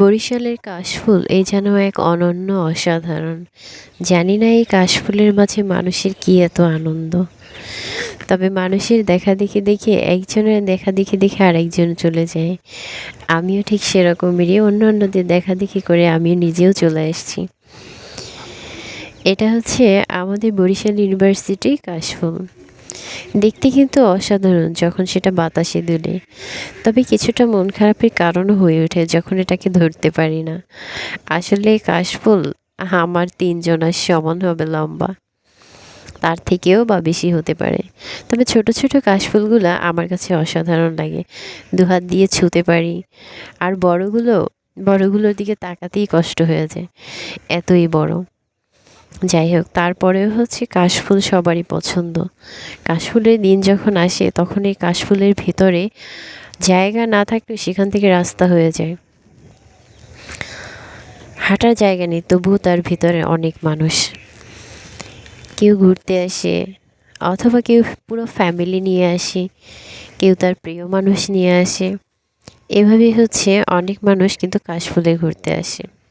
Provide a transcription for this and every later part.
বরিশালের কাশফুল এই যেন এক অনন্য অসাধারণ। জানি না এই কাশফুলের মাঝে মানুষের কি এত আনন্দ। তবে মানুষের দেখা দেখে দেখে একজনের দেখা দেখে দেখে আরেকজন চলে যায়। আমিও ঠিক সেরকমেরই অন্য অন্যদের দেখা দেখি করে আমিও নিজেও চলে এসেছি এটা হচ্ছে আমাদের বরিশাল ইউনিভার্সিটি কাশফুল। দেখতে কিন্তু অসাধারণ যখন সেটা বাতাসে দুলে। তবে কিছুটা মন খারাপের কারণও হয়ে ওঠে যখন এটাকে ধরতে পারি না। আসলে কাশফুল আমার তিনজনের সমান হবে লম্বা। তার থেকেও বা বেশি হতে পারে। তবে ছোট ছোট কাশফুলগুলো আমার কাছে অসাধারণ লাগে। দুহাত দিয়ে ছুঁতে পারি। আর বড়গুলো, বড়গুলোর দিকে তাকাতেই কষ্ট হয়ে যায়। এতই বড়। যাই হোক তারপরেও হচ্ছে কাশফুল সবারই পছন্দ। কাশফুলের দিন যখন আসে, তখন এই কাশফুলের ভিতরে জায়গা না থাকলেও সেখান থেকে রাস্তা হয়ে যায়। হাঁটার জায়গা নেই, তবুও তার ভিতরে অনেক মানুষ। কেউ ঘুরতে আসে, অথবা কেউ পুরো ফ্যামিলি নিয়ে আসে, কেউ তার প্রিয় মানুষ নিয়ে আসে। এভাবেই হচ্ছে অনেক মানুষ কিন্তু কাশফুলে ঘুরতে আসে।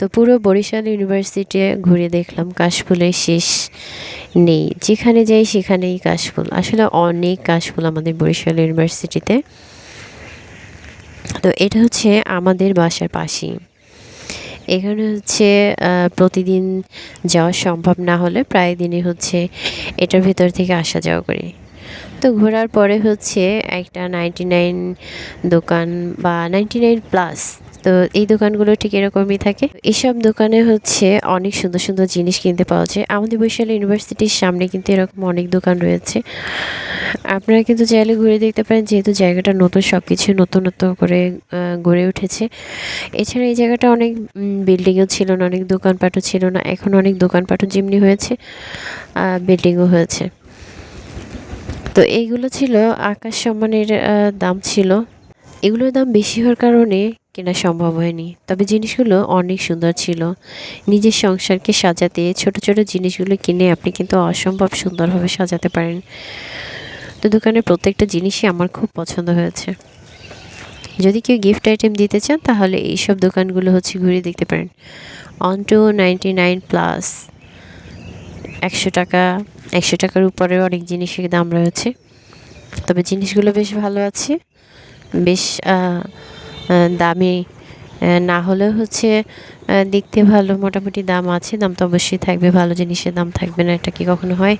তো পুরো বরিশাল ইউনিভার্সিটি ঘুরে দেখলাম কাশফুলের শেষ নেই। যেখানে যাই সেখানেই কাশফুল। আসলে অনেক কাশফুল আমাদের বরিশাল ইউনিভার্সিটিতে তো। এটা হচ্ছে আমাদের বাসার পাশেই। এখানে হচ্ছে প্রতিদিন যাওয়া সম্ভব না হলে প্রায় দিনই হচ্ছে এটার ভিতর থেকে আসা যাওয়া করি। তো ঘোরার পরে হচ্ছে একটা নাইনটি নাইন দোকান বা নাইনটি নাইন প্লাস তো এই দোকানগুলো ঠিক এরকমই থাকে। এইসব দোকানে হচ্ছে অনেক সুন্দর সুন্দর জিনিস কিনতে পাওয়া যায়। আমাদের বৈশালী ইউনিভার্সিটির সামনে কিন্তু এরকম অনেক দোকান রয়েছে। আপনারা কিন্তু চাইলে ঘুরে দেখতে পারেন, যেহেতু জায়গাটা নতুন সব কিছু নতুনত্ব করে গড়ে উঠেছে। এছাড়া এই জায়গাটা অনেক বিল্ডিংও ছিল না, অনেক দোকানপাটও ছিল না। এখন অনেক দোকানপাটও যেমনি হয়েছে বিল্ডিংও হয়েছে। তো এইগুলো ছিল, আকাশ সম্মানের দাম ছিল। এগুলোর দাম বেশি হওয়ার কারণে কেনা সম্ভব হয়নি। তবে জিনিসগুলো অনেক সুন্দর ছিল। নিজের সংসারকে সাজাতে ছোট ছোট জিনিসগুলো কিনে আপনি কিন্তু অসম্ভব সুন্দরভাবে সাজাতে পারেন। তো দোকানের প্রত্যেকটা জিনিসই আমার খুব পছন্দ হয়েছে। যদি কেউ গিফট আইটেম দিতে চান, তাহলে এইসব দোকানগুলো হচ্ছে ঘুরে দেখতে পারেন। On two ninety nine plus একশো টাকা, একশো টাকার উপরেও অনেক জিনিসের দাম রয়েছে। তবে জিনিসগুলো বেশ ভালো আছে। বেশ দামি না হলে হচ্ছে দেখতে ভালো, মোটামুটি দাম আছে, দাম তো অবশ্যই থাকবে, ভালো জিনিসের দাম থাকবে না, এটা কি কখনো হয়?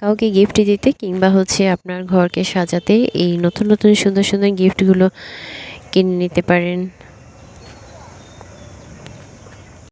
কাউকে গিফট দিতে কিংবা হচ্ছে আপনার ঘরকে সাজাতে এই নতুন নতুন, সুন্দর সুন্দর গিফটগুলো কিনে নিতে পারেন।